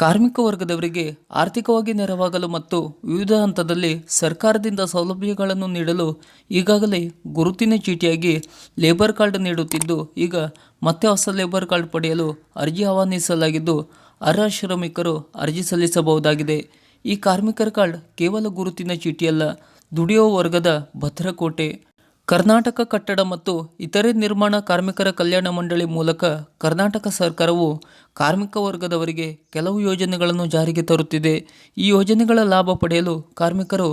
ಕಾರ್ಮಿಕ ವರ್ಗದವರಿಗೆ ಆರ್ಥಿಕವಾಗಿ ನೆರವಾಗಲು ಮತ್ತು ವಿವಿಧ ಹಂತದಲ್ಲಿ ಸರ್ಕಾರದಿಂದ ಸೌಲಭ್ಯಗಳನ್ನು ನೀಡಲು ಈಗಾಗಲೇ ಗುರುತಿನ ಚೀಟಿಯಾಗಿ ಲೇಬರ್ ಕಾರ್ಡ್ ನೀಡುತ್ತಿದ್ದು, ಈಗ ಮತ್ತೆ ಹೊಸ ಲೇಬರ್ ಕಾರ್ಡ್ ಪಡೆಯಲು ಅರ್ಜಿ ಆಹ್ವಾನಿಸಲಾಗಿದ್ದು, ಅರ್ಹ ಶ್ರಮಿಕರು ಅರ್ಜಿ ಸಲ್ಲಿಸಬಹುದಾಗಿದೆ. ಈ ಕಾರ್ಮಿಕರ ಕಾರ್ಡ್ ಕೇವಲ ಗುರುತಿನ ಚೀಟಿಯಲ್ಲ ದುಡಿಯುವ ವರ್ಗದ ಭದ್ರಕೋಟೆ. ಕರ್ನಾಟಕ ಕಟ್ಟಡ ಮತ್ತು ಇತರೆ ನಿರ್ಮಾಣ ಕಾರ್ಮಿಕರ ಕಲ್ಯಾಣ ಮಂಡಳಿ ಮೂಲಕ ಕರ್ನಾಟಕ ಸರ್ಕಾರವು ಕಾರ್ಮಿಕ ವರ್ಗದವರಿಗೆ ಕೆಲವು ಯೋಜನೆಗಳನ್ನು ಜಾರಿಗೆ ತರುತ್ತಿದೆ. ಈ ಯೋಜನೆಗಳ ಲಾಭ ಪಡೆಯಲು ಕಾರ್ಮಿಕರು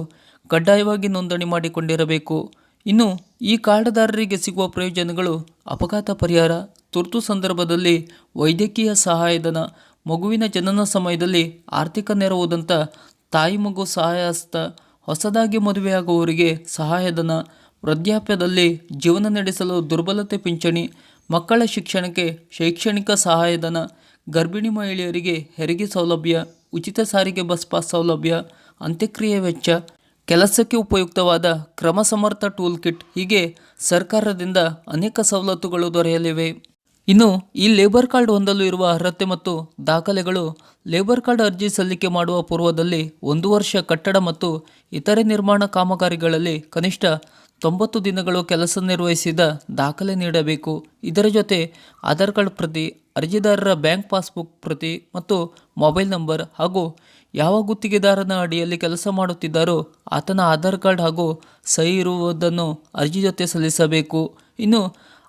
ಕಡ್ಡಾಯವಾಗಿ ನೋಂದಣಿ ಮಾಡಿಕೊಂಡಿರಬೇಕು. ಇನ್ನು ಈ ಕಾರ್ಡ್ದಾರರಿಗೆ ಸಿಗುವ ಪ್ರಯೋಜನಗಳು ಅಪಘಾತ ಪರಿಹಾರ, ತುರ್ತು ಸಂದರ್ಭದಲ್ಲಿ ವೈದ್ಯಕೀಯ ಸಹಾಯಧನ, ಮಗುವಿನ ಜನನ ಸಮಯದಲ್ಲಿ ಆರ್ಥಿಕ ನೆರವುದಂಥ ತಾಯಿ ಮಗು ಸಹಾಯಸ್ಥ, ಹೊಸದಾಗಿ ಮದುವೆಯಾಗುವವರಿಗೆ ಸಹಾಯಧನ ವೃದ್ಧಾಪ್ಯದಲ್ಲಿ ಜೀವನ ನಡೆಸಲು ದುರ್ಬಲತೆ ಪಿಂಚಣಿ, ಮಕ್ಕಳ ಶಿಕ್ಷಣಕ್ಕೆ ಶೈಕ್ಷಣಿಕ ಸಹಾಯಧನ, ಗರ್ಭಿಣಿ ಮಹಿಳೆಯರಿಗೆ ಹೆರಿಗೆ ಸೌಲಭ್ಯ, ಉಚಿತ ಸಾರಿಗೆ ಬಸ್ ಪಾಸ್ ಸೌಲಭ್ಯ, ಅಂತ್ಯಕ್ರಿಯೆ ವೆಚ್ಚ, ಕೆಲಸಕ್ಕೆ ಉಪಯುಕ್ತವಾದ ಕ್ರಮ ಸಮರ್ಥ ಟೂಲ್ ಕಿಟ್ ಹೀಗೆ ಸರ್ಕಾರದಿಂದ ಅನೇಕ ಸವಲತ್ತುಗಳು ದೊರೆಯಲಿವೆ. ಇನ್ನು ಈ ಲೇಬರ್ ಕಾರ್ಡ್ ಹೊಂದಲು ಇರುವ ಅರ್ಹತೆ ಮತ್ತು ದಾಖಲೆಗಳು ಲೇಬರ್ ಕಾರ್ಡ್ ಅರ್ಜಿ ಸಲ್ಲಿಕೆ ಮಾಡುವ ಪೂರ್ವದಲ್ಲಿ ಒಂದು ವರ್ಷ ಕಟ್ಟಡ ಮತ್ತು ಇತರೆ ನಿರ್ಮಾಣ ಕಾಮಗಾರಿಗಳಲ್ಲಿ ಕನಿಷ್ಠ ತೊಂಬತ್ತು ದಿನಗಳು ಕೆಲಸ ನಿರ್ವಹಿಸಿದ ದಾಖಲೆ ನೀಡಬೇಕು. ಇದರ ಜೊತೆ ಆಧಾರ್ ಕಾರ್ಡ್ ಪ್ರತಿ ಅರ್ಜಿದಾರರ ಬ್ಯಾಂಕ್ ಪಾಸ್ಬುಕ್ ಪ್ರತಿ ಮತ್ತು ಮೊಬೈಲ್ ನಂಬರ್ ಹಾಗೂ ಯಾವ ಗುತ್ತಿಗೆದಾರನ ಅಡಿಯಲ್ಲಿ ಕೆಲಸ ಮಾಡುತ್ತಿದ್ದಾರೋ ಆತನ ಆಧಾರ್ ಕಾರ್ಡ್ ಹಾಗೂ ಸಹಿ ಇರುವುದನ್ನು ಅರ್ಜಿ ಜೊತೆ ಸಲ್ಲಿಸಬೇಕು. ಇನ್ನು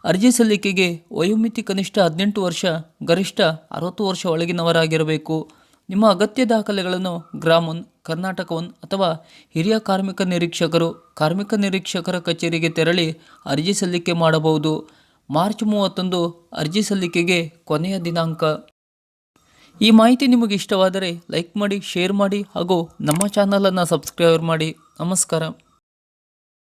ಅರ್ಜಿ ಸಲ್ಲಿಕೆಗೆ ವಯೋಮಿತಿ ಕನಿಷ್ಠ ಹದಿನೆಂಟು ವರ್ಷ, ಗರಿಷ್ಠ ಅರವತ್ತು ವರ್ಷ ಒಳಗಿನವರಾಗಿರಬೇಕು. ನಿಮ್ಮ ಅಗತ್ಯ ದಾಖಲೆಗಳನ್ನು ಗ್ರಾಮ್ ಒನ್ ಕರ್ನಾಟಕ ಒನ್ ಅಥವಾ ಹಿರಿಯ ಕಾರ್ಮಿಕ ನಿರೀಕ್ಷಕರು ಕಾರ್ಮಿಕ ನಿರೀಕ್ಷಕರ ಕಚೇರಿಗೆ ತೆರಳಿ ಅರ್ಜಿ ಸಲ್ಲಿಕೆ ಮಾಡಬಹುದು. ಮಾರ್ಚ್ ಮೂವತ್ತೊಂದು ಅರ್ಜಿ ಸಲ್ಲಿಕೆಗೆ ಕೊನೆಯ ದಿನಾಂಕ. ಈ ಮಾಹಿತಿ ನಿಮಗೆ ಇಷ್ಟವಾದರೆ ಲೈಕ್ ಮಾಡಿ, ಶೇರ್ ಮಾಡಿ ಹಾಗೂ ನಮ್ಮ ಚಾನಲನ್ನು ಸಬ್ಸ್ಕ್ರೈಬ್ ಮಾಡಿ. ನಮಸ್ಕಾರ.